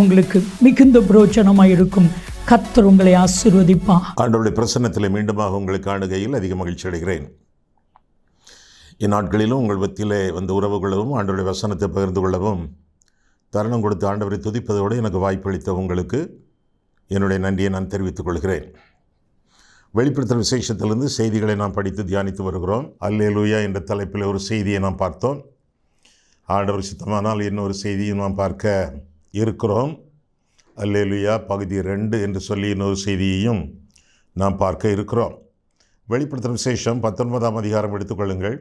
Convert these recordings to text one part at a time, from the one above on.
உங்களுக்கு மிகுந்த பிரோஜனமாக இருக்கும் கத்தர் உங்களை ஆசீர்வதிப்பா ஆண்டவருடைய பிரசன்னத்தில் மீண்டுமாக உங்களை காணுகையில் அதிக மகிழ்ச்சி அடைகிறேன். இந்நாட்களிலும் உங்கள் மத்தியிலே வந்து உறவு கொள்ளவும் ஆண்டவருடைய வசனத்தை பகிர்ந்து கொள்ளவும் தருணம் கொடுத்து ஆண்டவரை துதிப்பதோடு எனக்கு வாய்ப்பளித்த உங்களுக்கு என்னுடைய நன்றியை நான் தெரிவித்துக் கொள்கிறேன். வெளிப்படுத்தல் விசேஷத்திலிருந்து செய்திகளை நாம் படித்து தியானித்து வருகிறோம். அல்லேலூயா என்ற தலைப்பில் ஒரு செய்தியை நாம் பார்த்தோம். ஆண்டவர் சித்தமானால் இன்னொரு செய்தியும் நாம் பார்க்க இருக்கிறோம். அல்லேலுயா பகுதி ரெண்டு என்று சொல்லி இன்னொரு செய்தியையும் நாம் பார்க்க இருக்கிறோம். வெளிப்படுத்தும் விசேஷம் பத்தொன்பதாம் அதிகாரம் எடுத்துக்கொள்ளுங்கள்.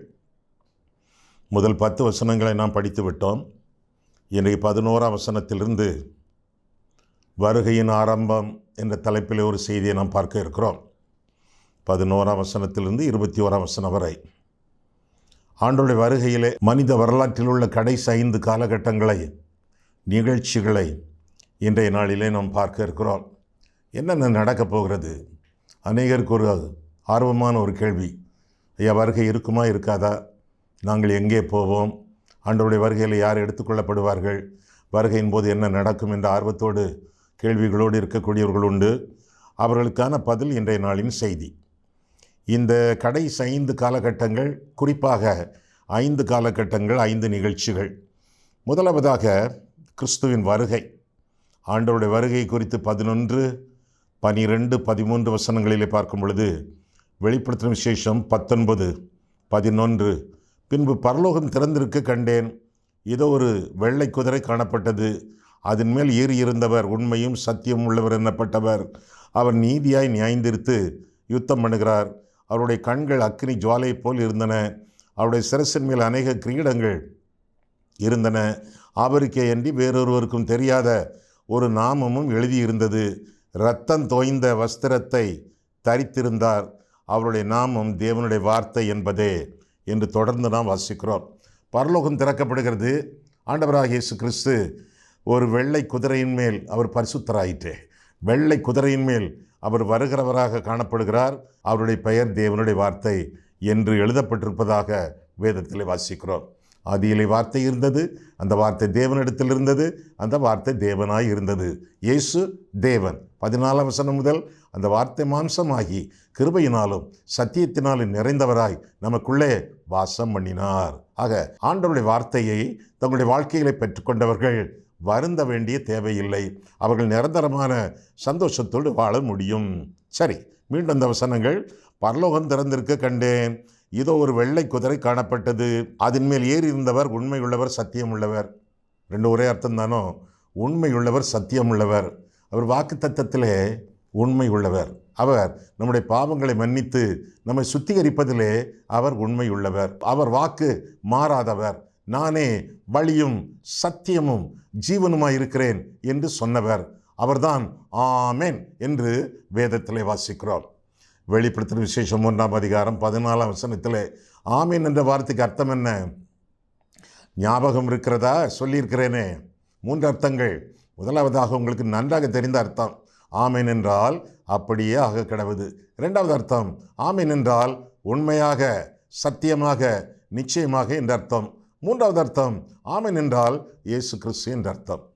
முதல் பத்து வசனங்களை நாம் படித்து விட்டோம். இன்றைக்கு பதினோராம் வசனத்திலிருந்து வருகையின் ஆரம்பம் என்ற தலைப்பில் ஒரு செய்தியை நாம் பார்க்க இருக்கிறோம். பதினோராம் வசனத்திலிருந்து இருபத்தி ஓராம் வசனம் வரை. ஆண்டோடைய வருகையிலே மனித வரலாற்றில் உள்ள கடைசி ஐந்து காலகட்டங்களை நிகழ்ச்சிகளை இன்றைய நாளிலே நாம் பார்க்க இருக்கிறோம். என்னென்ன நடக்கப் போகிறது? அநேகருக்கு ஒரு ஆர்வமான ஒரு கேள்வி. ஐயா வருகை இருக்குமா இருக்காதா? நாங்கள் எங்கே போவோம்? ஆண்டவருடைய வருகையில் யார் எடுத்துக்கொள்ளப்படுவார்கள் வருகையின் போது என்ன நடக்கும் என்ற ஆர்வத்தோடு கேள்விகளோடு இருக்கக்கூடியவர்கள் உண்டு. அவர்களுக்கான பதில் இன்றைய நாளின் செய்தி. இந்த கடைசி ஐந்து காலகட்டங்கள் குறிப்பாக ஐந்து காலகட்டங்கள் ஐந்து நிகழ்ச்சிகள். முதலாவதாக கிறிஸ்துவின் வருகை. ஆண்டவருடைய வருகை குறித்து பதினொன்று பனிரெண்டு பதிமூன்று வசனங்களிலே பார்க்கும் பொழுது வெளிப்படுத்தின விசேஷம் பத்தொன்பது பதினொன்று. பின்பு பரலோகம் திறந்திருக்க கண்டேன். இதோ ஒரு வெள்ளை குதிரை காணப்பட்டது. அதன் மேல் ஏறி இருந்தவர் உண்மையும் சத்தியம் உள்ளவர் என்னப்பட்டவர். அவர் நீதியாய் நியாய்ந்திருத்து யுத்தம் பண்ணுகிறார். அவருடைய கண்கள் அக்னி ஜுவாலை போல் இருந்தன. அவருடைய சிரசின் மேல் அநேக கிரீடங்கள் இருந்தன. அவருக்கே அன்றி வேறொருவருக்கும் தெரியாத ஒரு நாமமும் எழுதியிருந்தது. இரத்தம் தோய்ந்த வஸ்திரத்தை தரித்திருந்தார். அவருடைய நாமம் தேவனுடைய வார்த்தை என்பதே என்று தொடர்ந்து நாம் வாசிக்கிறோம். பரலோகம் திறக்கப்படுகிறது. ஆண்டவராக இயேசு கிறிஸ்து ஒரு வெள்ளை குதிரையின் மேல் அவர் பரிசுத்தராயிற்றே. வெள்ளை குதிரையின் மேல் அவர் வருகிறவராக காணப்படுகிறார். அவருடைய பெயர் தேவனுடைய வார்த்தை என்று எழுதப்பட்டிருப்பதாக வேதத்தில் வாசிக்கிறோம். ஆதியிலே வார்த்தை இருந்தது அந்த வார்த்தை தேவனிடத்தில் இருந்தது அந்த வார்த்தை தேவனாய் இருந்தது. இயேசு தேவன். பதினாலாம் வசனம் முதல் அந்த வார்த்தை மாம்சமாகி கிருபையினாலும் சத்தியத்தினாலும் நிறைந்தவராய் நமக்குள்ளே வாசம் பண்ணினார். ஆக ஆண்டவருடைய வார்த்தையை தங்களுடைய வாழ்க்கைகளை பெற்றுக்கொண்டவர்கள் வருந்த வேண்டிய தேவையில்லை. அவர்கள் நிரந்தரமான சந்தோஷத்தோடு வாழ முடியும். சரி மீண்டும் அந்த வசனங்கள் பரலோகம் திறந்திருக்க கண்டேன். இதோ ஒரு வெள்ளை குதிரை காணப்பட்டது. அதன் மேல் ஏறி இருந்தவர் உண்மையுள்ளவர் சத்தியம் உள்ளவர் ரெண்டு ஒரே அர்த்தம் தானோ உண்மையுள்ளவர் சத்தியம் உள்ளவர் அவர் வாக்கு தத்தத்திலே உண்மை உள்ளவர் அவர் நம்முடைய பாவங்களை மன்னித்து நம்மை சுத்திகரிப்பதிலே அவர் உண்மை உள்ளவர் அவர் வாக்கு மாறாதவர். நானே வழியும் சத்தியமும் ஜீவனுமாய் இருக்கிறேன் என்று சொன்னவர். அவர்தான் ஆமேன் என்று வேதத்திலே வாசிக்கிறோம். வெளிப்படுத்தின விசேஷம் மூன்றாம் அதிகாரம் பதினாலாம் வசனத்தில் ஆமீன் என்ற வார்த்தைக்கு அர்த்தம் என்ன? ஞாபகம் இருக்கிறதா? சொல்லியிருக்கிறேனே. மூன்று அர்த்தங்கள். முதலாவதாக உங்களுக்கு நன்றாக தெரிந்த அர்த்தம். ஆமீன் என்றால் அப்படியே ஆக கிடவுது. இரண்டாவது அர்த்தம் ஆமீன் என்றால் உண்மையாக சத்தியமாக நிச்சயமாக என்ற அர்த்தம். மூன்றாவது அர்த்தம் ஆமீன் என்றால் இயேசு கிறிஸ்து என்ற அர்த்தம்.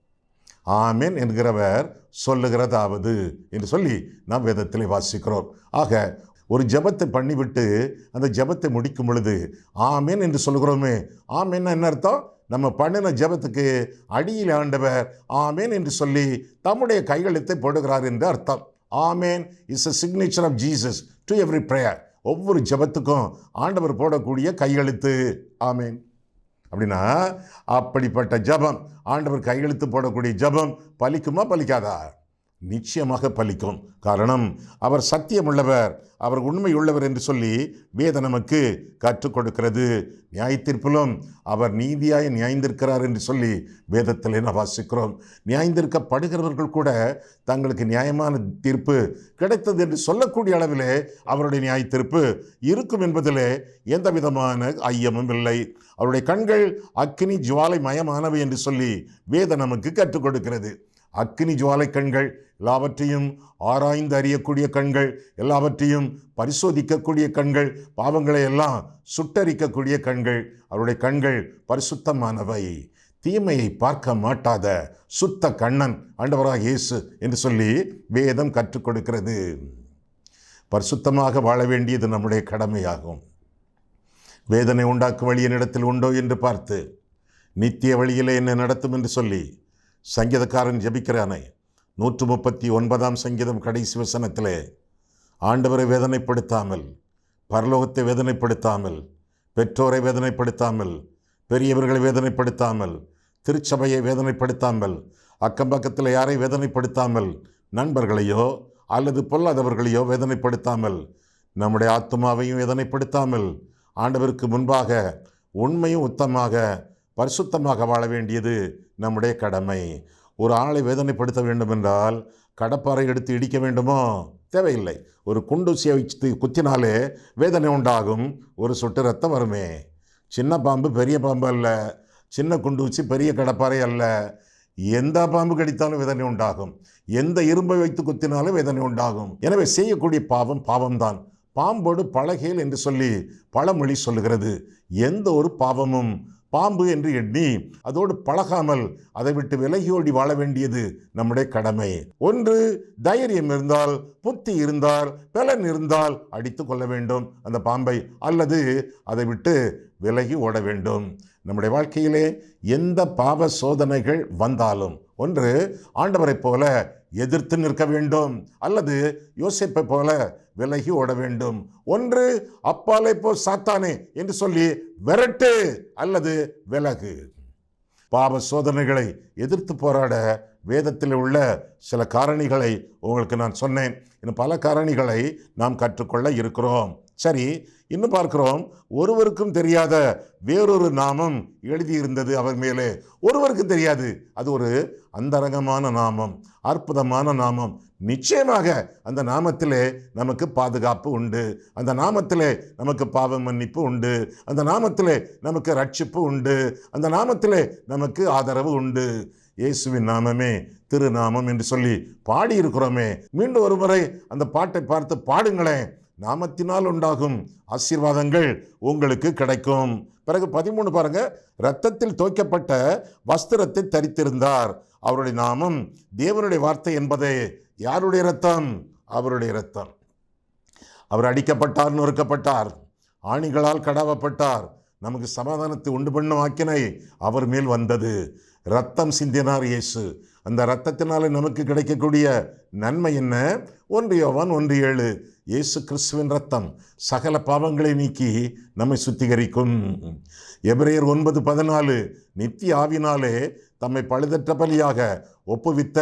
ஆமேன் என்கிறவர் சொல்லுகிறதாவது என்று சொல்லி நாம் வேதத்தில் வாசிக்கிறோம். ஆக ஒரு ஜெபத்தை பண்ணிவிட்டு அந்த ஜெபத்தை முடிக்கும் பொழுது ஆமேன் என்று சொல்கிறோமே ஆமென் என்ன அர்த்தம்? நம்ம பண்ணின ஜெபத்துக்கு அடியில் ஆண்டவர் ஆமேன் என்று சொல்லி தம்முடைய கையெழுத்தை போடுகிறார் என்று அர்த்தம். Amen is a signature of Jesus to every prayer ஒவ்வொரு ஜெபத்துக்கும் ஆண்டவர் போடக்கூடிய கையெழுத்து. ஆமேன். அப்படின்னா அப்படிப்பட்ட ஜெபம் ஆண்டவர் கையெழுத்து போடக்கூடிய ஜெபம் பலிக்குமா பலிக்காதா? நிச்சயமாக பலிக்கும். காரணம் அவர் சத்தியமுள்ளவர் அவர் உண்மையுள்ளவர் என்று சொல்லி வேத நமக்கு கற்றுக் கொடுக்கிறது. நியாயத்தீர்ப்பிலும் அவர் நீதியாய் நியாய்ந்திருக்கிறார் என்று சொல்லி வேதத்தில் நாம் வாசிக்கிறோம். நியாய்ந்திருக்கப்படுகிறவர்கள் கூட தங்களுக்கு நியாயமான தீர்ப்பு கிடைத்தது என்று சொல்லக்கூடிய அளவிலே அவருடைய நியாய தீர்ப்பு இருக்கும் என்பதிலே எந்த விதமான ஐயமும் இல்லை. அவருடைய கண்கள் அக்கினி ஜுவாலை மயமானவை என்று சொல்லி வேத நமக்கு கற்றுக் கொடுக்கிறது. அக்னி ஜுவாலை கண்கள் எல்லாவற்றையும் ஆராய்ந்து அறியக்கூடிய கண்கள் எல்லாவற்றையும் பரிசோதிக்கக்கூடிய கண்கள் பாவங்களை எல்லாம் சுட்டரிக்கக்கூடிய கண்கள். அவருடைய கண்கள் பரிசுத்தமானவை. தீமையை பார்க்க மாட்டாத சுத்த கண்ணன் ஆண்டவராக இயேசு என்று சொல்லி வேதம் கற்றுக் கொடுக்கிறது. பரிசுத்தமாக வாழ வேண்டியது நம்முடைய கடமையாகும். வேதனை உண்டாக்கும் வழி என்னிடத்தில் உண்டோ என்று பார்த்து நித்திய வழியிலே என்னை நடத்தும் என்று சொல்லி சங்கீதக்காரன் ஜபிக்கிறானே. நூற்று முப்பத்தி ஒன்பதாம் சங்கீதம் கடைசி வசனத்திலே ஆண்டவரை வேதனைப்படுத்தாமல் பரலோகத்தை வேதனைப்படுத்தாமல் பெற்றோரை வேதனைப்படுத்தாமல் பெரியவர்களை வேதனைப்படுத்தாமல் திருச்சபையை வேதனைப்படுத்தாமல் அக்கம் பக்கத்தில் யாரை வேதனைப்படுத்தாமல் நண்பர்களையோ அல்லது பொல்லாதவர்களையோ வேதனைப்படுத்தாமல் நம்முடைய ஆத்மாவையும் வேதனைப்படுத்தாமல் ஆண்டவருக்கு முன்பாக உண்மையும் உத்தமாக பரிசுத்தமாக வாழ வேண்டியது நம்முடைய கடமை. ஒரு ஆளை வேதனைப்படுத்த வேண்டும் என்றால் கடப்பாறை எடுத்து இடிக்க வேண்டுமோ? தேவையில்லை. ஒரு குண்டூசியை வச்சு குத்தினாலே வேதனை உண்டாகும். ஒரு சொட்டு ரத்தம் வருமே. சின்ன பாம்பு பெரிய பாம்பு அல்ல. சின்ன குண்டூசி பெரிய கடப்பாறை அல்ல. எந்த பாம்பு கடித்தாலும் வேதனை உண்டாகும். எந்த இரும்பை வைத்து குத்தினாலும் வேதனை உண்டாகும். எனவே செய்யக்கூடிய பாவம் பாவம்தான். பாம்போடு பழகேல் என்று சொல்லி பழமொழி சொல்லுகிறது. எந்த ஒரு பாவமும் பாம்பு என்று எண்ணி அதோடு பழகாமல் அதை விட்டு விலகியோடி வாழ வேண்டியது நம்முடைய கடமை. ஒன்று தைரியம் இருந்தால் புத்தி இருந்தால் பலன் இருந்தால் அடித்து கொள்ள வேண்டும் அந்த பாம்பை அல்லது அதை விட்டு விலகி ஓட வேண்டும். நம்முடைய வாழ்க்கையிலே எந்த பாவ சோதனைகள் வந்தாலும் ஒன்று ஆண்டவரைப் போல எதிர்த்து நிற்க வேண்டும். அல்லது யோசிப்பை போல விலகி ஓட வேண்டும். ஒன்று அப்பாலை போ சாத்தானே என்று சொல்லி விரட்டு அல்லது விலகு. பாவ சோதனைகளை எதிர்த்து போராட வேதத்தில் உள்ள சில காரணிகளை உங்களுக்கு நான் சொன்னேன். இன்னும் பல காரணிகளை நாம் கற்றுக்கொள்ள இருக்கிறோம். சரி இன்னும் பார்க்கிறோம். ஒருவருக்கும் தெரியாத வேறொரு நாமம் எழுதியிருந்தது அவர் மேலே. ஒருவருக்கும் தெரியாது. அது ஒரு அந்தரங்கமான நாமம் அற்புதமான நாமம். நிச்சயமாக அந்த நாமத்திலே நமக்கு பாதுகாப்பு உண்டு. அந்த நாமத்திலே நமக்கு பாவ மன்னிப்பு உண்டு. அந்த நாமத்திலே நமக்கு ரட்சிப்பு உண்டு. அந்த நாமத்திலே நமக்கு ஆதரவு உண்டு. இயேசுவின் நாமமே திருநாமம் என்று சொல்லி பாடியிருக்கிறோமே. மீண்டும் ஒரு முறை அந்த பாட்டை பார்த்து பாடுங்களேன். நாமத்தினால் உண்டாகும் ஆசீர்வாதங்கள் உங்களுக்கு கிடைக்கும். பிறகு பதிமூணு பாருங்க. இரத்தத்தில் துவைக்கப்பட்ட வஸ்திரத்தை தரித்திருந்தார். அவருடைய நாமம் தேவனுடைய வார்த்தை என்பதே. யாருடைய இரத்தம்? அவருடைய இரத்தம். அவர் அடிக்கப்பட்டார் நொறுக்கப்பட்டார். ஆணிகளால் கடாவப்பட்டார். நமக்கு சமாதானத்தை உண்டு பண்ணும் ஆக்கினை அவர் மேல் வந்தது. ரத்தம் சிந்தினார் இயேசு. அந்த இரத்தத்தினாலே நமக்கு கிடைக்கக்கூடிய நன்மை என்ன? ஒன்று யோவான் ஒன்று ஏழு. இயேசு கிறிஸ்துவின் ரத்தம் சகல பாவங்களை நீக்கி நம்மை சுத்திகரிக்கும். எபிரேயர் ஒன்பது பதினாலு நித்திய ஆவினாலே தம்மை பழுதற்ற பலியாக ஒப்புவித்த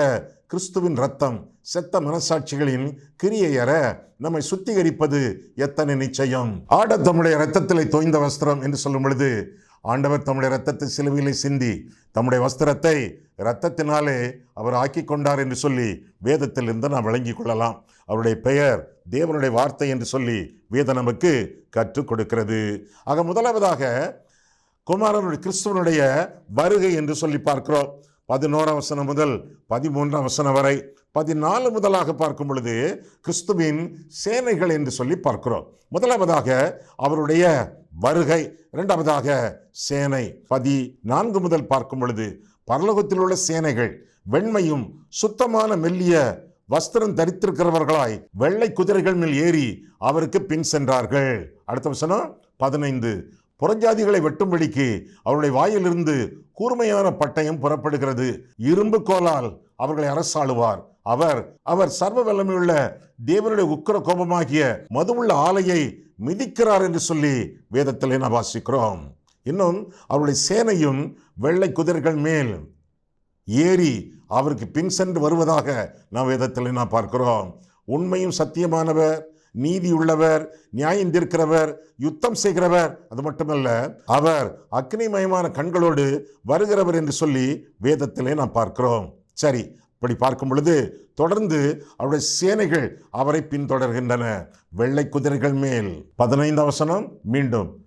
கிறிஸ்துவின் ரத்தம் செத்த மனசாட்சிகளின் கிரியையற நம்மை சுத்திகரிப்பது எத்தனை நிச்சயம்? ஆட தம்முடைய இரத்தத்திலே தோய்ந்த வஸ்திரம் என்று சொல்லும் பொழுது ஆண்டவர் தம்முடைய ரத்தத்தை சிலுவையிலே சிந்தி தம்முடைய வஸ்திரத்தை இரத்தத்தினாலே அவர் ஆக்கி கொண்டார் என்று சொல்லி வேதத்திலிருந்து நாம் விளங்கி கொள்ளலாம். அவருடைய பெயர் தேவனுடைய வார்த்தை என்று சொல்லி வேதம் நமக்கு கற்றுக் கொடுக்கிறது. ஆக முதலாவதாக குமாரனுடைய கிறிஸ்துவனுடைய வருகை என்று சொல்லி பார்க்கிறோம். பதினோராம் வசனம் முதல் பதிமூன்றாம் வசனம் வரை பதினாலு முதலாக பார்க்கும் பொழுது கிறிஸ்துவின் சேனைகள் என்று சொல்லி பார்க்கிறோம். முதலாவதாக அவருடைய வருகை. இரண்டாவதாக சேனை. பதி நான்கு முதல் பார்க்கும் பொழுது பரலோகத்தில் உள்ள சேனைகள் வெண்மையும் சுத்தமான மெல்லிய வஸ்திரம் தரித்திருக்கிறவர்களாய் வெள்ளை குதிரைகள் மேல் ஏறி அவருக்கு பின் சென்றார்கள். அடுத்த வசனம். பதினைந்து. புறஞ்சாதிகளை வெட்டும்படிக்கு அவருடைய வாயிலிருந்து கூர்மையான பட்டயம் புறப்படுகிறது. இரும்பு கோலால் அவர்களை அரசாளுவார். அவர் அவர் சர்வ வல்லமையுள்ள தேவனுடைய உக்கிர கோபமாகிய மதுவுள்ள ஆலையை மிதிக்கிறார் என்று சொல்லி வேதத்திலே நாம் வாசிக்கிறோம். இன்னும் அவருடைய சேனையும் வெள்ளை குதிரைகள் மேல் ஏறி அவருக்கு பின் சென்று வருவதாக நாம் வேதத்தில் நாம் பார்க்கிறோம். உண்மையும் சத்தியமானவர் நீதி உள்ளவர் நியாயம் தீர்க்கிறவர் யுத்தம் செய்கிறவர் அது மட்டுமல்ல அவர் அக்னிமயமான கண்களோடு வருகிறவர் என்று சொல்லி வேதத்திலே நாம் பார்க்கிறோம். சரி இப்படி பார்க்கும் பொழுது தொடர்ந்து அவருடைய சேனைகள் அவரை பின்தொடர்கின்றன. வெள்ளை குதிரைகள் மேல். பதினைந்து அவசனம் மீண்டும்.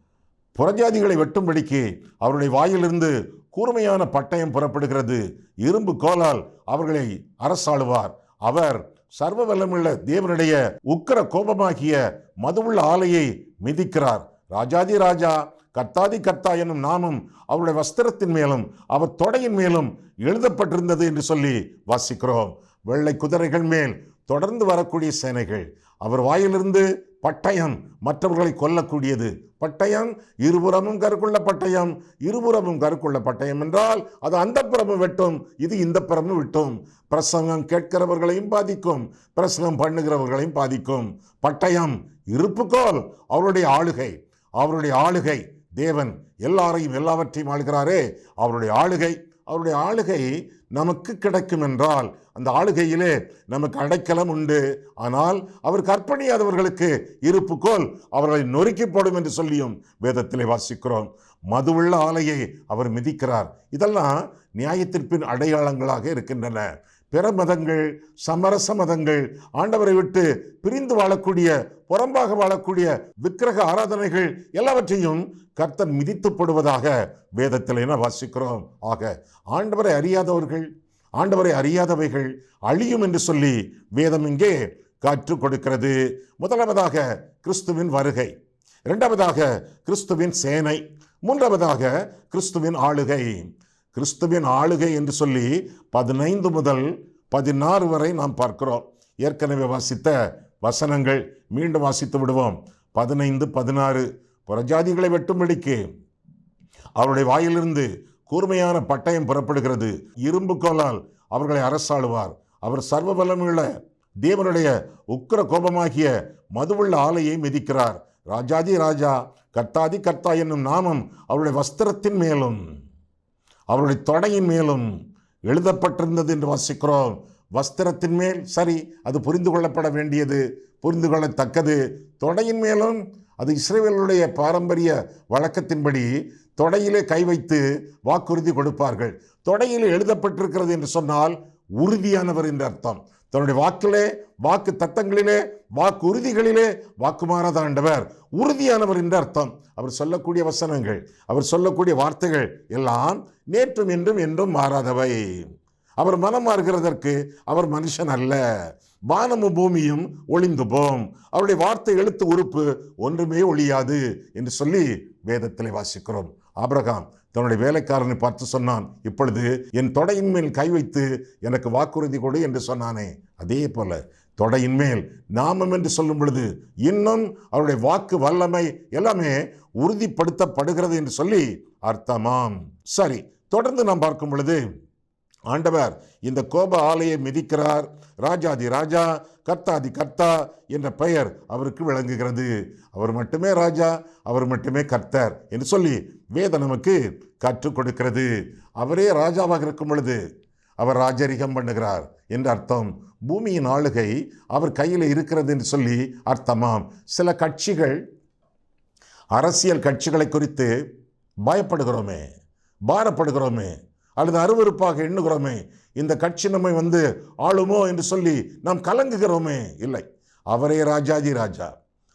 புறஜாதிகளை வெட்டும்படிக்கு அவருடைய வாயிலிருந்து கூர்மையான பட்டயம் புறப்படுகிறது. இரும்பு கோலால் அவர்களை அரசாளுவார். அவர் சர்வ வல்லமுள்ள தேவனுடைய உக்கிர கோபமாகிய மதுவுள்ள ஆலையை மிதிக்கிறார். ராஜாதி ராஜா கர்த்தாதி கர்த்தா எனும் நாமம் அவருடைய வஸ்திரத்தின் மேலும் அவர் தொடையின் மேலும் எழுதப்பட்டிருந்தது என்று சொல்லி வாசிக்கிறோம். வெள்ளை குதிரைகள் மேல் தொடர்ந்து வரக்கூடிய சேனைகள் அவர் வாயிலிருந்து பட்டயம் மற்றவர்களை கொல்லக்கூடியது. பட்டயம் இருபுறமும் கருக்குள்ள பட்டயம் இருபுறமும் கருக்குள்ள பட்டயம் என்றால் அது அந்த புறமும் வெட்டும் இது இந்த புறமும் விட்டும். பிரசங்கம் கேட்கிறவர்களையும் பாதிக்கும் பிரசங்கம் பண்ணுகிறவர்களையும் பாதிக்கும். பட்டயம் இருப்புக்கோல் அவருடைய ஆளுகை அவருடைய ஆளுகை தேவன் எல்லாரையும் எல்லாவற்றையும் ஆளுகிறாரே. அவருடைய ஆளுகை அவருடைய ஆளுகை நமக்கு கிடைக்கும் என்றால் அந்த ஆளுகையிலே நமக்கு அடைக்கலம் உண்டு. ஆனால் அவர் கற்பணியாதவர்களுக்கு இருப்புக்கோல் அவர்களை நொறுக்கி போடும் என்று சொல்லியும் வேதத்திலே வாசிக்கிறோம். மதுவுள்ள ஆலையை அவர் மிதிக்கிறார். இதெல்லாம் நியாயத்திற்பின் அடையாளங்களாக இருக்கின்றன. பிற மதங்கள் சமரச மதங்கள் ஆண்டவரை விட்டு பிரிந்து வாழக்கூடிய புறம்பாக வாழக்கூடிய விக்கிரக ஆராதனைகள் எல்லாவற்றையும் கர்த்தர் மிதித்துப்படுவதாக வேதத்தில் என வாசிக்கிறோம்? ஆக ஆண்டவரை அறியாதவர்கள் ஆண்டவரை அறியாதவைகள் அழியும் என்று சொல்லி வேதம் இங்கே கற்றுக் கொடுக்கிறது. முதலாவதாக கிறிஸ்துவின் வருகை இரண்டாவதாக கிறிஸ்துவின் சேனை மூன்றாவதாக கிறிஸ்துவின் ஆளுகை. கிறிஸ்துவின் ஆளுகை என்று சொல்லி பதினைந்து முதல் பதினாறு வரை நாம் பார்க்கிறோம். ஏற்கனவே வாசித்த வசனங்கள் மீண்டும் வாசித்து விடுவோம். பதினைந்து பதினாறு. புறஜாதிகளை வெட்டும்படிக்கு அவருடைய வாயிலிருந்து கூர்மையான பட்டயம் புறப்படுகிறது. இரும்பு கோலால் அவர்களை அரசாளுவார். அவர் சர்வ தேவனுடைய உக்கிர கோபமாகிய மதுவுள்ள ஆலையை மிதிக்கிறார். ராஜாதி ராஜா கர்த்தாதி கர்த்தா என்னும் நாமம் அவருடைய வஸ்திரத்தின் மேலும். அவருடைய தொடையின் மேலும் எழுதப்பட்டிருந்தது என்று வாசிக்கிறோம். வஸ்திரத்தின் மேல் சரி அது புரிந்து கொள்ளப்பட வேண்டியது புரிந்து கொள்ளத்தக்கது. தொடையின் மேலும் அது இஸ்ரேவேலுடைய பாரம்பரிய வழக்கத்தின்படி தொடையிலே கை வைத்து வாக்குறுதி கொடுப்பார்கள். தொடையில் எழுதப்பட்டிருக்கிறது என்று சொன்னால் உறுதியானவர் என்று அர்த்தம். தன்னுடைய வாக்கிலே வாக்கு தத்தங்களிலே வாக்கு உறுதிகளிலே வாக்குமாறாத ஆண்டவர் உறுதியானவர் என்று அர்த்தம். அவர் சொல்லக்கூடிய வசனங்கள் அவர் சொல்லக்கூடிய வார்த்தைகள் எல்லாம் நேற்றும் என்றும் என்றும் மாறாதவை. அவர் மனம் மாறுகிறதற்கு அவர் மனுஷன் அல்ல. வானமும் பூமியும் ஒளிந்து போம். அவருடைய வார்த்தை எழுத்து உறுப்பு ஒன்றுமே ஒழியாது என்று சொல்லி வேதத்திலே வாசிக்கிறோம். ஆபிரகாம் தன்னுடைய வேலைக்காரனை பார்த்து சொன்னான் இப்பொழுது என் தொடையின் மேல் கை வைத்து எனக்கு வாக்குறுதி கொடு என்று சொன்னானே. அதே போல தொடையின் மேல் நாமம் என்று சொல்லும் பொழுது இன்னும் அவருடைய வாக்கு வல்லமை எல்லாமே உறுதிப்படுத்தப்படுகிறது என்று சொல்லி அர்த்தமாம். சரி தொடர்ந்து நாம் பார்க்கும் பொழுது ஆண்டவர் இந்த கோப ஆலையை மிதிக்கிறார். ராஜாதி ராஜா கர்த்தாதி கர்த்தா என்ற பெயர் அவருக்கு விளங்குகிறது. அவர் மட்டுமே ராஜா அவர் மட்டுமே கர்த்தர் என்று சொல்லி வேத நமக்கு கற்றுக் கொடுக்கிறது. அவரே ராஜாவாக இருக்கும் பொழுது அவர் ராஜரிகம் பண்ணுகிறார் என்று அர்த்தம். பூமியின் ஆளுகை அவர் கையில் இருக்கிறது என்று சொல்லி அர்த்தமாம். சில கட்சிகள் அரசியல் கட்சிகளை குறித்து பயப்படுகிறோமே பாரப்படுகிறோமே அல்லது அருவருப்பாக எண்ணுகிறோமே இந்த கட்சி நம்மை வந்து ஆளுமோ என்று சொல்லி நாம் கலங்குகிறோமே? இல்லை. அவரே ராஜாதி ராஜா.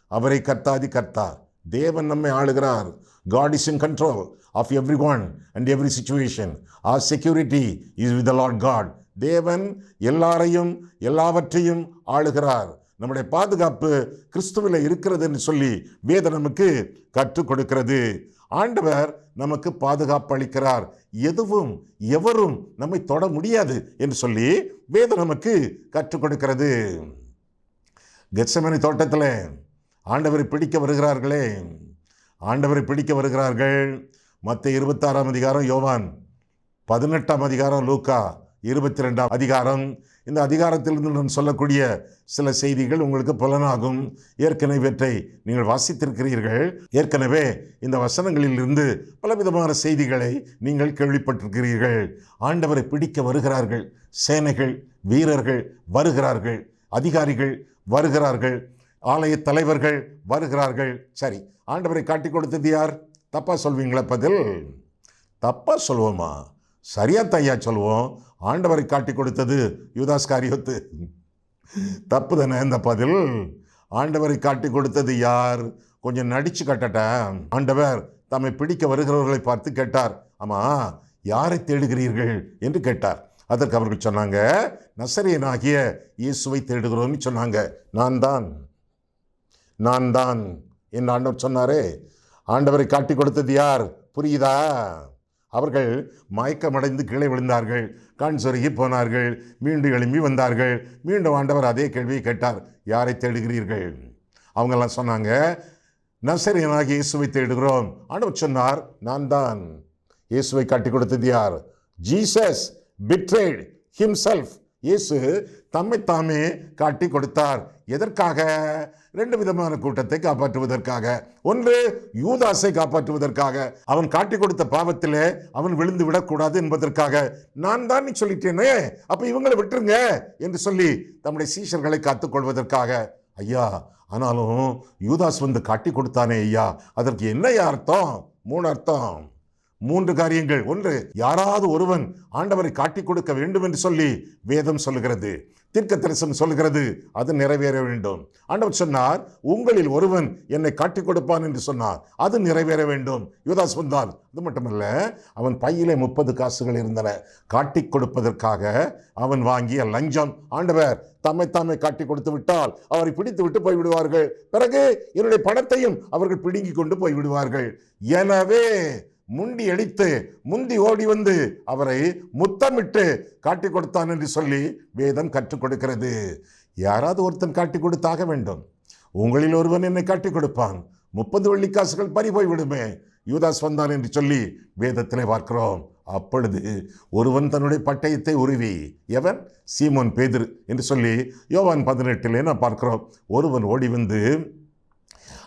அவரை கர்த்தாதி கர்த்தா தேவன் நம்மை ஆளுகிறார். God is in control of everyone and every situation. Our security is with the Lord God. தேவன் எல்லாரையும் எல்லாவற்றையும் ஆளுகிறார். நம்முடைய பாதுகாப்பு கிறிஸ்துவில் இருக்கிறது என்று சொல்லி வேதம் நமக்கு கற்றுக் கொடுக்கிறது. ஆண்டவர் நமக்கு பாதுகாப்பு அளிக்கிறார். எதுவும் எவரும் நம்மை தொட முடியாது என்று சொல்லி வேதம் நமக்கு கற்றுக் கொடுக்கிறது. கெத்சமனி தோட்டத்தில் ஆண்டவரை பிடிக்க வருகிறார்களே. ஆண்டவரை பிடிக்க வருகிறார்கள். மற்ற இருபத்தாறாம் அதிகாரம் யோவான் பதினெட்டாம் அதிகாரம் லூக்கா இருபத்தி ரெண்டாம் அதிகாரம். இந்த அதிகாரத்திலிருந்து நான் சொல்லக்கூடிய சில செய்திகள் உங்களுக்கு புலனாகும். ஏற்கனவேற்றை நீங்கள் வாசித்திருக்கிறீர்கள். ஏற்கனவே இந்த வசனங்களிலிருந்து பலவிதமான செய்திகளை நீங்கள் கேள்விப்பட்டிருக்கிறீர்கள். ஆண்டவரை பிடிக்க வருகிறார்கள். சேனைகள் வீரர்கள் வருகிறார்கள். அதிகாரிகள் வருகிறார்கள். ஆலய தலைவர்கள் வருகிறார்கள். சரி ஆண்டவரை காட்டி கொடுத்தது யார்? தப்பாக சொல்வீங்களா பதில்? தப்பாக சொல்வோமா? சரியா தையா சொல்வோம். ஆண்டவரை காட்டி கொடுத்தது யுதாஸ் காரியத்து. தப்பு தானே இந்த பதில்? ஆண்டவரை காட்டி கொடுத்தது யார்? கொஞ்சம் நடித்து கட்டட்டேன் ஆண்டவர் தம்மை பிடிக்க வருகிறவர்களை பார்த்து கேட்டார். ஆமாம் யாரை தேடுகிறீர்கள் என்று கேட்டார். அதற்கு அவர்கள் சொன்னாங்க நசரியனாகிய இயேசுவை தேடுகிறோம்னு சொன்னாங்க. நான் தான். நான் தான். என்று ஆண்டவர் சொன்னாரே. ஆண்டவரை காட்டி கொடுத்தது யார்? புரியுதா? அவர்கள் மயக்கமடைந்து கீழே விழுந்தார்கள். கண் சொருகி போனார்கள். மீண்டும் எழும்பி வந்தார்கள். மீண்டும் ஆண்டவர் அதே கேள்வியை கேட்டார். யாரை தேடுகிறீர்கள்? அவங்கெல்லாம் சொன்னாங்க நசரியனாகிய இயேசுவை தேடுகிறோம். ஆண்டவர் சொன்னார் நான் தான். இயேசுவை காட்டி கொடுத்தது யார்? ஜீசஸ் பிட்ரேட் ஹிம்செல்ஃப் இயேசு தம்மை தாமே காட்டி கொடுத்தார். எதற்காக? ரெண்டு விதமான கூட்டத்தை காப்பாற்றுவதற்காக. ஒன்று யூதாஸை காப்பாற்றுவதற்காக. அவன் காட்டி கொடுத்த பாவத்திலே அவன் விழுந்து விடக்கூடாது என்பதற்காக. நான் தான் நீ சொல்லிட்டேனே அப்ப இவங்களை விட்டுருங்க என்று சொல்லி தம்முடைய சீஷர்களை காத்துக்கொள்வதற்காக ஐயா ஆனாலும் யூதாஸ் வந்து காட்டி கொடுத்தானே ஐயா. அதற்கு என்ன அர்த்தம்? மூணு அர்த்தம். மூன்று காரியங்கள். ஒன்று யாராவது ஒருவன் ஆண்டவரை காட்டிக் கொடுக்க வேண்டும் என்று சொல்லி வேதம் சொல்லுகிறது தீர்க்க தரிசனம் சொல்கிறது அது நிறைவேற வேண்டும். ஆண்டவர் சொன்னார் உங்களில் ஒருவன் என்னை காட்டிக் கொடுப்பான் என்று சொன்னார். அது நிறைவேற வேண்டும். யுவதாஸ் வந்தால் அது மட்டுமல்ல அவன் பையிலே முப்பது காசுகள் இருந்தன. காட்டிக் கொடுப்பதற்காக அவன் வாங்கிய லஞ்சம். ஆண்டவர் தம்மை தாமே காட்டி கொடுத்து விட்டால் அவரை பிடித்து விட்டு போய்விடுவார்கள். பிறகு என்னுடைய பணத்தையும் அவர்கள் பிடுங்கி கொண்டு போய்விடுவார்கள். எனவே முண்டி அடித்து முந்தி ஓடி வந்து அவரை முத்தமிட்டு காட்டி கொடுத்தான் என்று சொல்லி வேதம் கற்றுக் கொடுக்கிறது. யாராவது ஒருத்தன் காட்டி கொடுத்தாக வேண்டும். உங்களில் ஒருவன் என்னை காட்டி கொடுப்பான். முப்பது வெள்ளிக்காசுகள் பறி போய் விடுமே யூதாஸ் வந்தான் என்று சொல்லி வேதத்திலே பார்க்கிறோம். அப்பொழுது ஒருவன் தன்னுடைய பட்டயத்தை உருவி எவன்? சீமோன் பேதிரு என்று சொல்லி யோவான் பதினெட்டிலே நான் பார்க்கிறோம். ஒருவன் ஓடி வந்து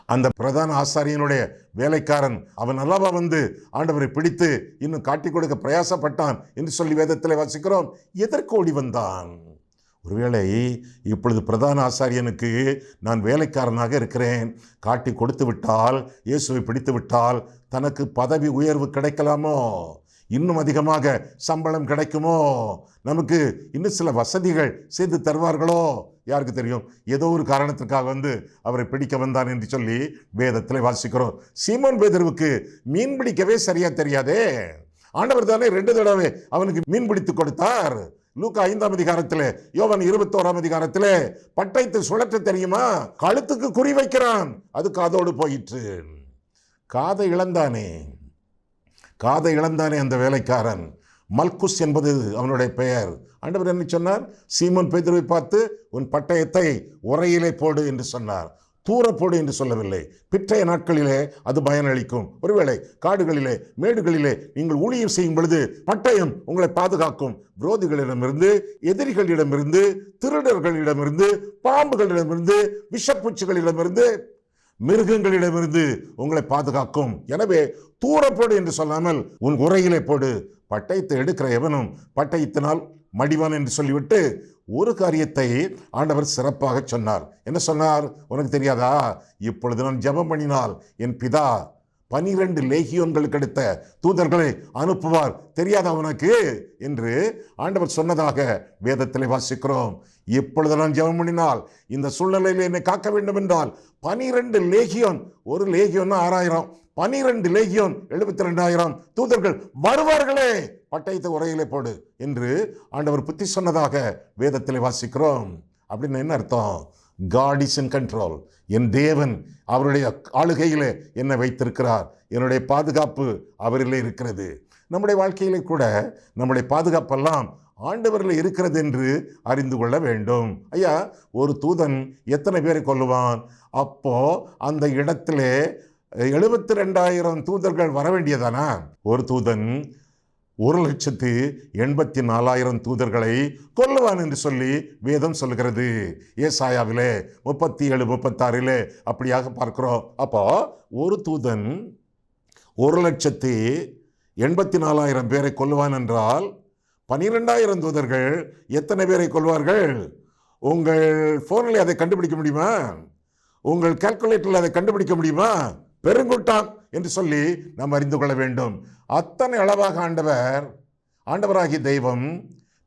அந்த பிரதான ஆசாரியனுடைய வேலைக்காரன் அவன் அல்லவா வந்து ஆண்டவரை பிடித்து இன்னும் காட்டிக் கொடுக்க பிரயாசப்பட்டான் என்று சொல்லி வேதத்தில் வாசிக்கிறோம். எதற்கு ஓடி வந்தான்? ஒருவேளை இப்பொழுது பிரதான ஆசாரியனுக்கு நான் வேலைக்காரனாக இருக்கிறேன். காட்டி கொடுத்து விட்டால் இயேசுவை பிடித்து விட்டால் தனக்கு பதவி உயர்வு கிடைக்கலாமோ? இன்னும் அதிகமாக சம்பளம் கிடைக்குமோ? நமக்கு இன்னும் சில வசதிகள் செய்து தருவார்களோ? யாருக்கு தெரியும்? ஏதோ ஒரு காரணத்திற்காக வந்து அவரை பிடிக்க வந்தான் என்று சொல்லி வேதத்தில் வாசிக்கிறோம். சீமோன் பேதருவுக்கு மீன் பிடிக்கவே சரியா தெரியாதே. ஆண்டவர் தானே ரெண்டு தடவை அவனுக்கு மீன் பிடித்து கொடுத்தார். லூக்கா ஐந்தாம் அதிகாரத்தில் யோவன் இருபத்தோராம் அதிகாரத்தில் பட்டயத்தை சுழற்ற தெரியுமா? கழுத்துக்கு குறி வைக்கிறான். அது காதோடு போயிற்று. காதை இழந்தானே. காதை இழந்தானே அந்த வேலைக்காரன். மல்குஸ் என்பது அவனுடைய பெயர். ஆண்டவர் என்ன சொன்னார்? சீமன் பேதுருவை பார்த்து உன் பட்டயத்தை உரையிலே போடு என்று சொன்னார். தூரப்போடு என்று சொல்லவில்லை. பிற்றைய நாட்களிலே அது பயனளிக்கும். ஒருவேளை காடுகளிலே மேடுகளிலே நீங்கள் ஊழியம் செய்யும் பொழுது பட்டயம் உங்களை பாதுகாக்கும். விரோதிகளிடமிருந்து எதிரிகளிடமிருந்து திருடர்களிடமிருந்து பாம்புகளிடமிருந்து விஷப்பூச்சிகளிடமிருந்து மிருகங்களிடமிருந்து உங்களை பாதுகாக்கும். எனவே தூரப்போடு என்று சொல்லாமல் உன் உரையிலே போடு. பட்டயத்தை எடுக்கிற எவனும் பட்டயத்தினால் மடிவான் என்று சொல்லிவிட்டு ஒரு காரியத்தை ஆண்டவர் சிறப்பாக சொன்னார். என்ன சொன்னார்? உனக்கு தெரியாதா? இப்பொழுது நான் ஜபம் பண்ணினால் என் பிதா பனிரெண்டு லேகியோன்களுக்கு அடுத்த தூதர்களை அனுப்புவார். தெரியாதா உனக்கு? என்று ஆண்டவர் சொன்னதாக வேதத்தில் வாசிக்கிறோம். இப்பொழுது நான் ஜெபம் பண்ணினால் இந்த சூழ்நிலையில் என்னை காக்க வேண்டும் என்றால் பனிரெண்டு லேகியோன் ஒரு லேகியோன்னா ஆறாயிரம் பனிரெண்டு லேகியோன் எழுபத்தி ரெண்டாயிரம் தூதர்கள் வருவார்களே பட்டயத்தை உரையிலே போடு என்று ஆண்டவர் புத்தி சொன்னதாக வேதத்தில் வாசிக்கிறோம். அப்படின்னு என்ன அர்த்தம்? காட் இஸ் இன் கண்ட்ரோல் என் தேவன் அவருடைய ஆளுகையிலே என்னை வைத்திருக்கிறார். என்னுடைய பாதுகாப்பு அவரிலே இருக்கிறது. நம்முடைய வாழ்க்கையிலே கூட நம்முடைய பாதுகாப்பெல்லாம் ஆண்டவரில் இருக்கிறது என்று அறிந்து கொள்ள வேண்டும். ஐயா ஒரு தூதன் எத்தனை பேரை கொல்லுவான்? அப்போ அந்த இடத்திலே எழுபத்தி ரெண்டாயிரம் தூதர்கள் வர வேண்டியதானா? ஒரு தூதன் ஒரு லட்சத்து எண்பத்தி நாலாயிரம் தூதர்களை கொல்லுவான் என்று சொல்லி வேதம் சொல்லுகிறது. ஏசாயாவிலே முப்பத்தி ஏழு முப்பத்தாறிலே அப்படியாக பார்க்கிறோம். அப்போ ஒரு தூதன் ஒரு லட்சத்து எண்பத்தி நாலாயிரம் பேரை கொல்லுவான் என்றால் பனிரெண்டாயிரம் தூதர்கள் எத்தனை பேரை கொள்வார்கள் உங்கள் ஃபோனில் அதை கண்டுபிடிக்க முடியுமா? உங்கள் கால்குலேட்டரில் அதை கண்டுபிடிக்க முடியுமா? பெருங்கூட்டம் என்று சொல்லி நாம் அறிந்து கொள்ள வேண்டும். அத்தனை அளவாக ஆண்டவர் ஆண்டவராகிய தெய்வம்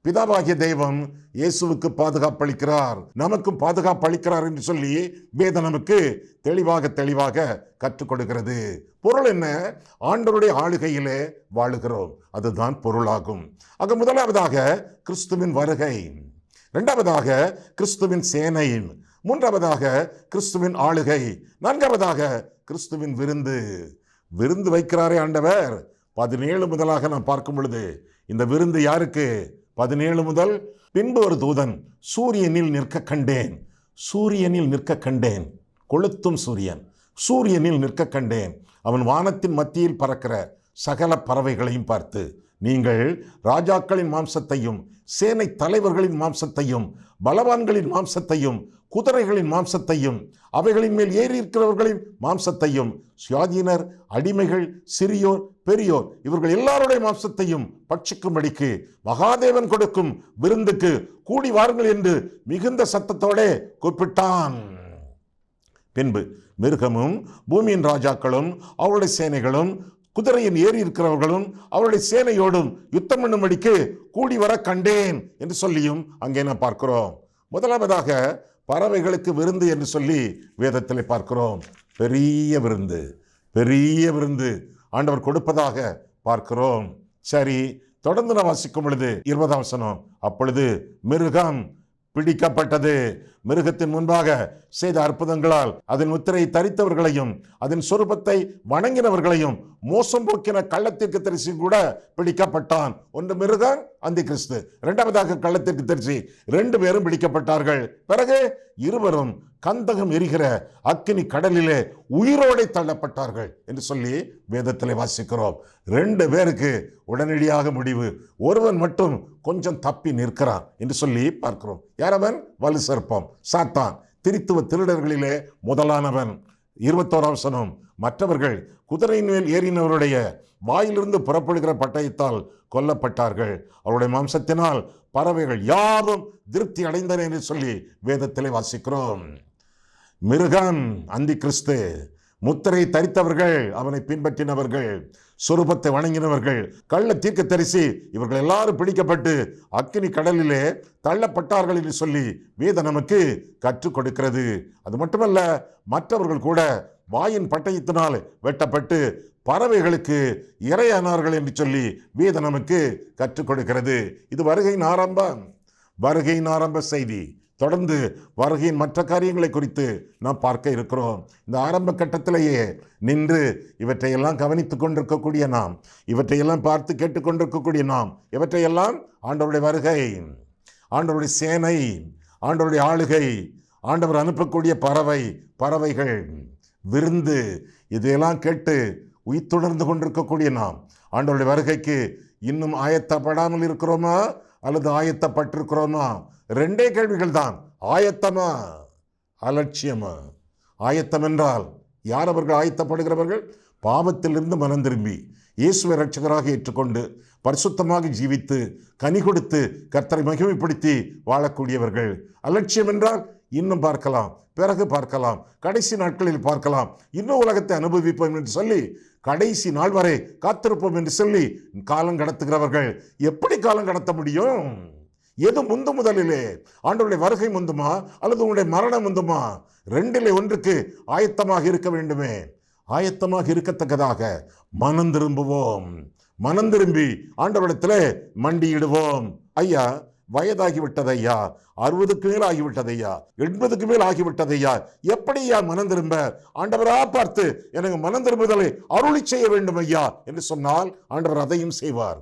பிதாவாகிய தெய்வம் இயேசுவுக்கு பாதுகாப்பளிக்கிறார். நமக்கும் பாதுகாப்பு அளிக்கிறார் என்று சொல்லி வேத நமக்கு தெளிவாக தெளிவாக கற்றுக் கொடுக்கிறது பொருள் என்ன? ஆண்டவருடைய ஆளுகையிலே வாழுகிறோம். அதுதான் பொருளாகும். ஆக முதலாவதாக கிறிஸ்துவின் வருகை. இரண்டாவதாக கிறிஸ்துவின் சேனை. மூன்றாவதாக கிறிஸ்துவின் ஆளுகை. நான்காவதாக கிறிஸ்துவின் விருந்து. விருந்து வைக்கிறாரே ஆண்டவர். பதினேழு முதலாக நான் பார்க்கும் பொழுது இந்த விருந்து யாருக்கு? பதினேழு முதல் பின்பு ஒரு தூதன் சூரியனில் நிற்க கண்டேன். சூரியனில் நிற்க கண்டேன். கொளுத்தும் சூரியன். சூரியனில் நிற்க கண்டேன். அவன் வானத்தின் மத்தியில் பறக்கிற சகல பறவைகளையும் பார்த்து நீங்கள் ராஜாக்களின் மாம்சத்தையும் சேனை தலைவர்களின் மாம்சத்தையும் பலவான்களின் மாம்சத்தையும் குதிரைகளின் மாம்சத்தையும் அவைகளின் மேல் ஏறி இருக்கிறவர்களின் மாம்சத்தையும் சுயாதீனர் அடிமைகள் சிறியோர் பெரியோர் இவர்கள் எல்லாருடைய மாம்சத்தையும் பட்சிக்கும்படிக்கு மகாதேவன் கொடுக்கும் விருந்துக்கு கூடி வாருங்கள் என்று மிகுந்த சத்தத்தோடே கூப்பிட்டான். பின்பு மிருகமும் பூமியின் ராஜாக்களும் அவருடைய சேனைகளும் குதிரையின் ஏறி இருக்கிறவர்களும் அவருடைய சேனையோடும் யுத்தம் பண்ணும்படிக்கு கூடி வர கண்டேன் என்று சொல்லியும் அங்கே நான் பார்க்கிறோம். முதலாவதாக பறவைகளுக்கு விருந்து என்று சொல்லி வேதத்தில் பார்க்கிறோம். பெரிய விருந்து பெரிய விருந்து. ஆண்டவர் கொடுப்பதாக பார்க்கிறோம். சரி தொடர்ந்து நான் வாசிக்கும் பொழுது இருபதாம் வசனம் அப்பொழுது மிருகம் பிடிக்கப்பட்டது. மிருகத்தின் முன்பாக செய்த அற்புதங்களால் அதன் முத்திரையை தரித்தவர்களையும் அதன் சொரூபத்தை வணங்கினவர்களையும் மோசம் போக்கின கள்ளத்திற்கு தரிசி கூட பிடிக்கப்பட்டான். ஒன்று மிருகம் அந்தி கிறிஸ்து இரண்டாவதாக கள்ளத்திற்கு தெரிச்சு ரெண்டு பேரும் பிடிக்கப்பட்டார்கள். பிறகு இருவரும் கந்தகம் எரிகிற அக்கினி கடலிலே உயிரோடை தள்ளப்பட்டார்கள் என்று சொல்லி வேதத்தில் வாசிக்கிறோம். ரெண்டு பேருக்கு உடனடியாக முடிவு. ஒருவன் மட்டும் கொஞ்சம் தப்பி நிற்கிறான் என்று சொல்லி பார்க்கிறோம். யாரவன் வலு சர்ப்பம். சாத்தான். திரித்துவ திருடர்களிலே முதலானவன். இருபத்தோராம் வசனம் மற்றவர்கள் குதிரையின் மேல் ஏறினவருடைய வாயிலிருந்து புறப்படுகிற பட்டயத்தால் கொல்லப்பட்டார்கள். அவருடைய மாம்சத்தினால் பறவைகள் யாரும் திருப்தி அடைந்தன என்று சொல்லி வேதத்திலே வாசிக்கிறோம். மிருகன் அந்தி கிறிஸ்து முத்திரை தரித்தவர்கள் அவனை பின்பற்றினவர்கள் சொரூபத்தை வணங்கினவர்கள் கள்ள தீர்க்க தரிசி இவர்கள் எல்லாரும் பிடிக்கப்பட்டு அக்கினி கடலிலே தள்ளப்பட்டார்கள் என்று சொல்லி வேத நமக்கு கற்றுக் கொடுக்கிறது. அது மட்டுமல்ல மற்றவர்கள் கூட வாயின் பட்டயத்தினால் வெட்டப்பட்டு பறவைகளுக்கு இரையானார்கள் என்று சொல்லி வேத நமக்கு கற்றுக் கொடுக்கிறது. இது வருகையின் ஆரம்பம். வருகையின் ஆரம்ப செய்தி. தொடர்ந்து வருகையின் மற்ற காரியங்களை குறித்து நாம் பார்க்க இருக்கிறோம். இந்த ஆரம்ப கட்டத்திலேயே நின்று இவற்றையெல்லாம் கவனித்து கொண்டிருக்கக்கூடிய நாம் இவற்றையெல்லாம் பார்த்து கேட்டுக்கொண்டிருக்கக்கூடிய நாம் இவற்றையெல்லாம் ஆண்டவருடைய வருகை ஆண்டவருடைய சேனை ஆண்டவருடைய ஆளுகை ஆண்டவர் அனுப்பக்கூடிய பறவை பறவைகள் விருந்து இதையெல்லாம் கேட்டு உயிர்த்துணர்ந்து கொண்டிருக்கக்கூடிய நாம் ஆண்டவருடைய வருகைக்கு இன்னும் ஆயத்தப்படாமல் இருக்கிறோமா? அல்லது ஆயத்தப்பட்டிருக்கிறோமா? ரெண்டே கேள்விகள் தான் ஆயத்தமா? அலட்சியமா? ஆயத்தம் என்றால் யார் அவர்கள் ஆயத்தப்படுகிறவர்கள்? பாவத்திலிருந்து மனம் திரும்பி இயேசுவை ரட்சகராக ஏற்றுக்கொண்டு பரிசுத்தமாக ஜீவித்து கனி கொடுத்து கர்த்தரை மகிமைப்படுத்தி வாழக்கூடியவர்கள். அலட்சியம் என்றால் இன்னும் பார்க்கலாம் பிறகு பார்க்கலாம் கடைசி நாட்களில் பார்க்கலாம். இன்னும் உலகத்தை அனுபவிப்போம் என்று சொல்லி கடைசி நாள் வரை காத்திருப்போம் என்று சொல்லி காலம் கடத்துகிறவர்கள். எப்படி காலம் கடத்த முடியும்? எது முந்து முதலிலே? ஆண்டவருடைய வருகை முந்துமா? அல்லது உங்களுடைய மரணம் முந்துமா? ரெண்டிலே ஒன்றுக்கு ஆயத்தமாக இருக்க வேண்டுமே. ஆயத்தமாக இருக்கத்தக்கதாக மனம் திரும்புவோம். மனம் திரும்பி ஆண்டவரிடத்தில் மண்டியிடுவோம். ஐயா வயதாகிவிட்டது ஐயா. அறுபதுக்கு மேல் ஆகிவிட்டது ஐயா. எண்பதுக்கு மேல் ஆகிவிட்டது ஐயா. எப்படி ஐயா மனம் திரும்ப? ஆண்டவரா பார்த்து எனக்கு மனம் திரும்புதலை அருளி செய்ய வேண்டும் ஐயா என்று சொன்னால் ஆண்டவர் அதையும் செய்வார்.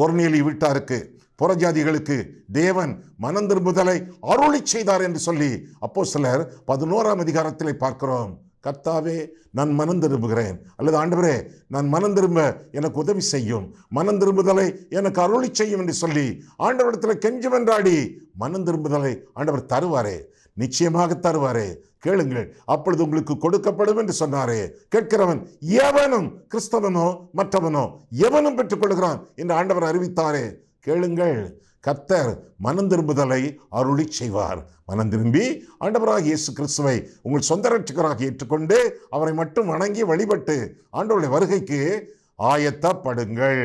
கொர்நேலி வீட்டாருக்கு புறஜாதிகளுக்கு தேவன் மனம் திரும்புதலை அருளி செய்தார் என்று சொல்லி அப்போ சிலர் பதினோராம் அதிகாரத்திலே பார்க்கிறோம். கர்த்தாவே நான் மனம் திரும்புகிறேன். அல்லது ஆண்டவரே நான் மனம் திரும்ப எனக்கு உதவி செய்யும். மனம் திரும்புதலை எனக்கு அருளி செய்யும் என்று சொல்லி ஆண்டவரிடத்தில் கெஞ்சு வென்றாடி மனம் திரும்புதலை ஆண்டவர் தருவாரே. நிச்சயமாக தருவாரே. கேளுங்கள் அப்பொழுது உங்களுக்கு கொடுக்கப்படும் என்று சொன்னாரே. கேட்கிறவன் எவனும் கிறிஸ்தவனோ மற்றவனோ எவனும் பெற்றுக்கொள்கிறான் என்று ஆண்டவர் அறிவித்தாரே. கேளுங்கள். கர்த்தர் மனம் திரும்புதலை அருளி செய்வார். மனம் திரும்பி ஆண்டவராக இயேசு கிறிஸ்துவை உங்கள் சொந்த ரட்சகராக ஏற்றுக்கொண்டு அவரை மட்டும் வணங்கி வழிபட்டு ஆண்டவருடைய வருகைக்கு ஆயத்தப்படுங்கள்.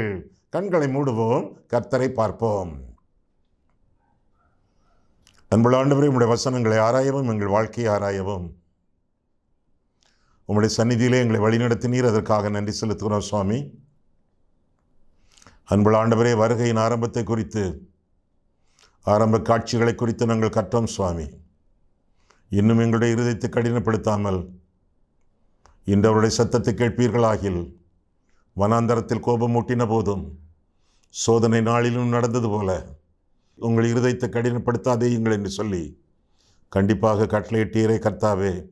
கண்களை மூடுவோம். கர்த்தரை பார்ப்போம். அன்புள்ளாண்டவரே உங்களுடைய வசனங்களை ஆராயவும் எங்கள் வாழ்க்கையை ஆராயவும். உங்களுடைய சந்நிதியிலே எங்களை வழிநடத்தினீர் அதற்காக நன்றி செலுத்துகிறோம் சுவாமி. அன்புள்ளாண்டவரே வருகையின் ஆரம்பத்தை குறித்து ஆரம்ப காட்சிகளை குறித்து நாங்கள் கற்றோம் சுவாமி. இன்னும் எங்களுடைய இருதயத்தை கடினப்படுத்தாமல் இன்று அவருடைய சத்தத்தை கேட்பீர்களாகில் வனாந்தரத்தில் கோபம் மூட்டின போதும் சோதனை நாளிலும் நடந்தது போல உங்கள் இருதயத்தை கடினப்படுத்தாதேயுங்கள் என்று சொல்லி கண்டிப்பாக கட்டளையிட்டீரே கர்த்தாவே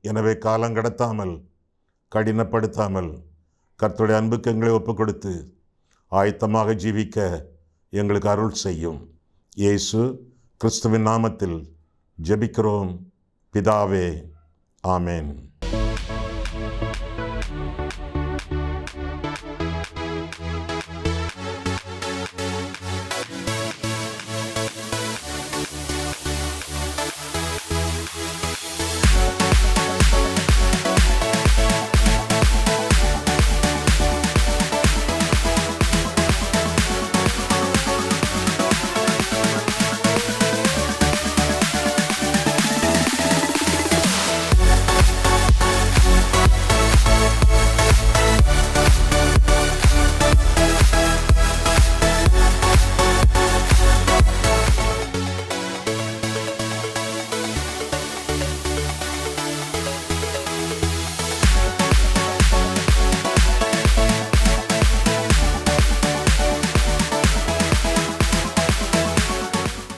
எனவே காலம் கடத்தாமல் கடினப்படுத்தாமல் கர்த்தருடைய அன்புக்கு எங்களை ஒப்புக் கொடுத்து ஆயத்தமாக ஜீவிக்க எங்களுக்கு அருள் செய்யும். இயேசு கிறிஸ்துவின் நாமத்தில் ஜெபிக்கிறோம். பிதாவே ஆமேன்.